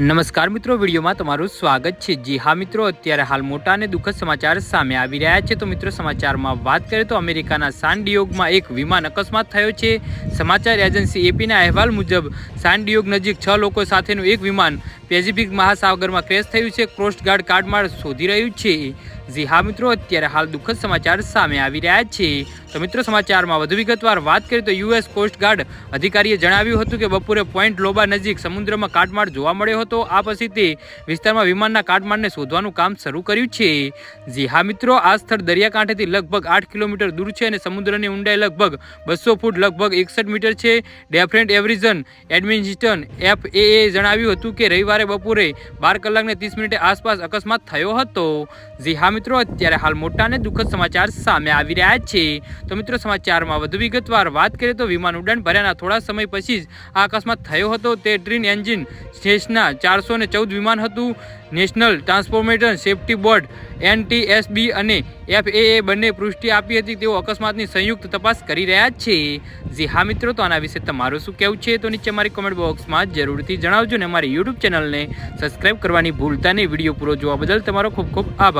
નમસ્કાર મિત્રો, વિડીયોમાં તમારું સ્વાગત છે. જી હા મિત્રો, અત્યારે હાલ મોટા અને દુઃખદ સમાચાર સામે આવી રહ્યા છે. તો મિત્રો, સમાચારમાં વાત કરીએ તો અમેરિકાના સાનડિયોગમાં એક વિમાન અકસ્માત થયો છે. સમાચાર એજન્સી એપીના અહેવાલ મુજબ સાનડિયોગ નજીક છ લોકો સાથેનું એક વિમાન પેસિફિક મહાસાગરમાં ક્રેશ થયું છે. કોસ્ટગાર્ડ કાર્ડમાં શોધી રહ્યું છે. જી હા મિત્રો, અત્યારે હાલ દુઃખદ સમાચાર સામે આવી રહ્યા છે. તો મિત્રો, સમાચારમાં વધુ વિગતવાર વાત કરીએ તો યુએસ કોસ્ટગાર્ડ અધિકારીએ જણાવ્યું હતું કે બપોરે પોઈન્ટ લોબા નજીક સમુદ્રમાં કાટમાળ જોવા મળ્યો હતો. આ પછી તે વિસ્તારમાં વિમાનના કાટમાળને શોધવાનું કામ શરૂ કર્યું છે. જી હા મિત્રો, આ સ્થળ દરિયાકાંઠેથી લગભગ આઠ કિલોમીટર દૂર છે અને સમુદ્રની ઊંડાઈ લગભગ બસો ફૂટ, લગભગ એકસઠ મીટર છે. ડેફરન્ટ એવરિઝન એડમિનિસ્ટન એફ એ જણાવ્યું હતું કે રવિવારે બપોરે બાર કલાકને ત્રીસ મિનિટે આસપાસ અકસ્માત થયો હતો. જી હા મિત્રો, અત્યારે હાલ મોટા અને દુઃખદ સમાચાર સામે આવી રહ્યા છે. તો મિત્રો, સમાચારમાં વધુ વિગતવાર વાત કરીએ તો વિમાન ઉડાન ભર્યાના થોડા સમય પછી જ આ અકસ્માત થયો હતો. તે ટ્રીન એન્જિન સ્ટેશના ચારસો ને ચૌદ વિમાન હતું. National transformation safety board, NTSB અને એફએએ બંને પુષ્ટિ આપી હતી. તેઓ અકસ્માતની સંયુક્ત તપાસ કરી રહ્યા છે. જી હા મિત્રો, તો આના વિશે તમારું શું કહેવું છે? તો નીચે મારી કોમેન્ટ બોક્સમાં જરૂરથી જણાવજો ને અમારી યુટ્યુબ ચેનલને સબસ્ક્રાઇબ કરવાની ભૂલતા નહીં. વીડિયો પૂરો જોવા બદલ તમારો ખૂબ ખૂબ આભાર.